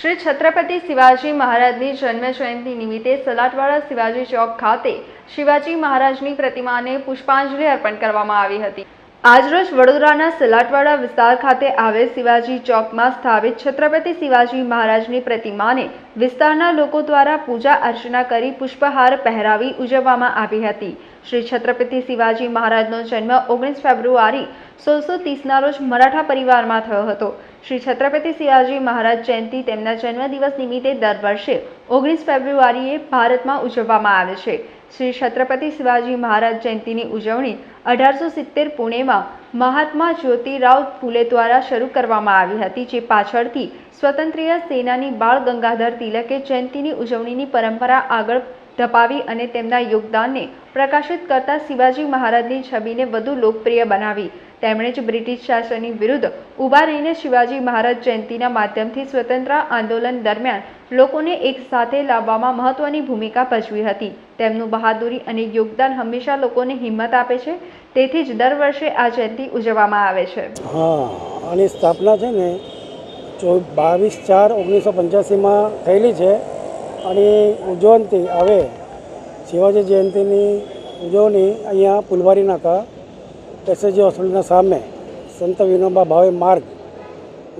શ્રી છત્રપતિ શિવાજી મહારાજની જન્મ જયંતિ નિમિત્તે સલાટવાડા શિવાજી ચોક ખાતે શિવાજી મહારાજની પ્રતિમાને પુષ્પાંજલિ અર્પણ કરવામાં આવી હતી. આજરોજ વડોદરાના સલાટવાડા વિસ્તાર ખાતે આવેલ શિવાજી ચોકમાં સ્થાપિત છત્રપતિ શિવાજી મહારાજની પ્રતિમાને વિસ્તારના લોકો દ્વારા પૂજા અર્ચના કરી પુષ્પહાર પહેરાવી ઉજવવામાં આવી હતી. શ્રી છત્રપતિ શિવાજી મહારાજનો જન્મ ઓગણીસ ફેબ્રુઆરી સોળસો ત્રીસના રોજ મરાઠા પરિવારમાં થયો હતો. શ્રી છત્રપતિ શિવાજી મહારાજ જયંતિ તેમના જન્મદિવસ નિમિત્તે દર વર્ષે ઓગણીસ ફેબ્રુઆરીએ ભારતમાં ઉજવવામાં આવે છે. શ્રી છત્રપતિ શિવાજી મહારાજ જયંતિની ઉજવણી અઢારસો સિત્તેર પુણેમાં મહાત્મા જ્યોતિરાવ ફૂલે દ્વારા શરૂ કરવામાં આવી હતી, જે પાછળથી સ્વતંત્રીય સેનાની બાળ ગંગાધર તિલકે જયંતિની ઉજવણીની પરંપરા આગળ ધપાવી અને તેમના યોગદાનને પ્રકાશિત કરતા શિવાજી મહારાજની છબીને વધુ લોકપ્રિય બનાવી. તેમણે જ બ્રિટિશ શાસનની વિરુદ્ધ ઊભા રહીને શિવાજી મહારાજ જયંતિના માધ્યમથી સ્વતંત્ર આંદોલન દરમિયાન લોકોને એક સાથે લાવવામાં મહત્વની ભૂમિકા ભજવી હતી. તેમનું બહાદુરી અને યોગદાન હંમેશા લોકોને હિંમત આપે છે, તેથી જ દર વર્ષે આ જયંતિ ઉજવવામાં આવે છે. હા, આની સ્થાપના છે ને બાવીસ ચાર ઓગણીસો પંચ્યાસીમાં થયેલી છે. અને ઉજવણથી હવે શિવાજી જયંતિની ઉજવણી અહીંયા ફુલવારી નાકા એસએસજી હોસ્પિટલના સામે સંત વિનોબા ભાવે માર્ગ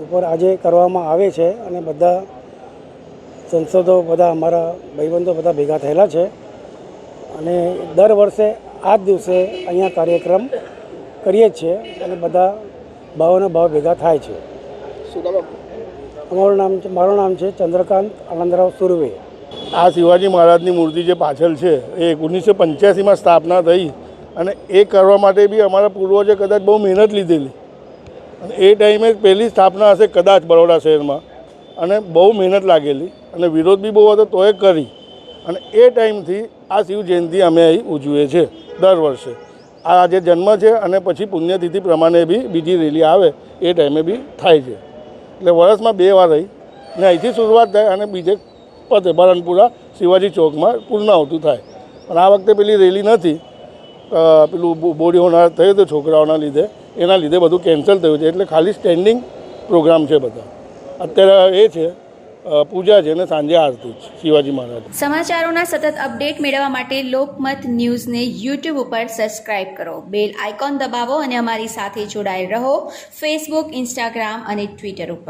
ઉપર આજે કરવામાં આવે છે અને બધા સંસદો બધા અમારા ભાઈબંધો બધા ભેગા થયેલા છે. અને દર વર્ષે આ જ દિવસે અહીંયા કાર્યક્રમ કરીએ જ છીએ અને બધા ભાવોના ભાવ ભેગા થાય છે. અમારું નામ છે મારું નામ છે ચંદ્રકાંત આનંદરાવ સુરવે. આ શિવાજી મહારાજની મૂર્તિ જે પાછળ છે, એ ઓગણીસો પંચ્યાસીમાં સ્થાપના થઈ અને એ કરવા માટે બી અમારા પૂર્વજે કદાચ બહુ મહેનત લીધેલી. અને એ ટાઈમે પહેલી સ્થાપના હશે કદાચ બરોડા શહેરમાં. અને બહુ મહેનત લાગેલી અને વિરોધ બી બહુ હતો તોય કરી. અને એ ટાઈમથી આ શિવ જયંતિ અમે અહીં ઉજવીએ છીએ દર વર્ષે. આ આજે જન્મ છે અને પછી પુણ્યતિથિ પ્રમાણે બી બીજી રેલી આવે એ ટાઈમે બી થાય છે. એટલે વર્ષમાં બે વાર રહી. ને અહીંથી શરૂઆત થાય અને બીજે પતે બરણપુરા શિવાજી ચોકમાં પૂર્ણાવતું થાય. પણ આ વખતે પેલી રેલી નથી. પેલું બોડી હોનાર થયું હતું છોકરાઓના લીધે. એના લીધે બધું કેન્સલ થયું છે. એટલે ખાલી સ્ટેન્ડિંગ પ્રોગ્રામ છે બધા. અત્યારે એ છે પૂજા છે અને સાંજે આરતી છે શિવાજી મહારાજ. સમાચારોના સતત અપડેટ મેળવવા માટે લોકમત ન્યૂઝને યુટ્યુબ ઉપર સબસ્ક્રાઇબ કરો. બેલ આઇકોન દબાવો અને અમારી સાથે જોડાયેલ રહો. ફેસબુક ઇન્સ્ટાગ્રામ અને ટ્વિટર ઉપર.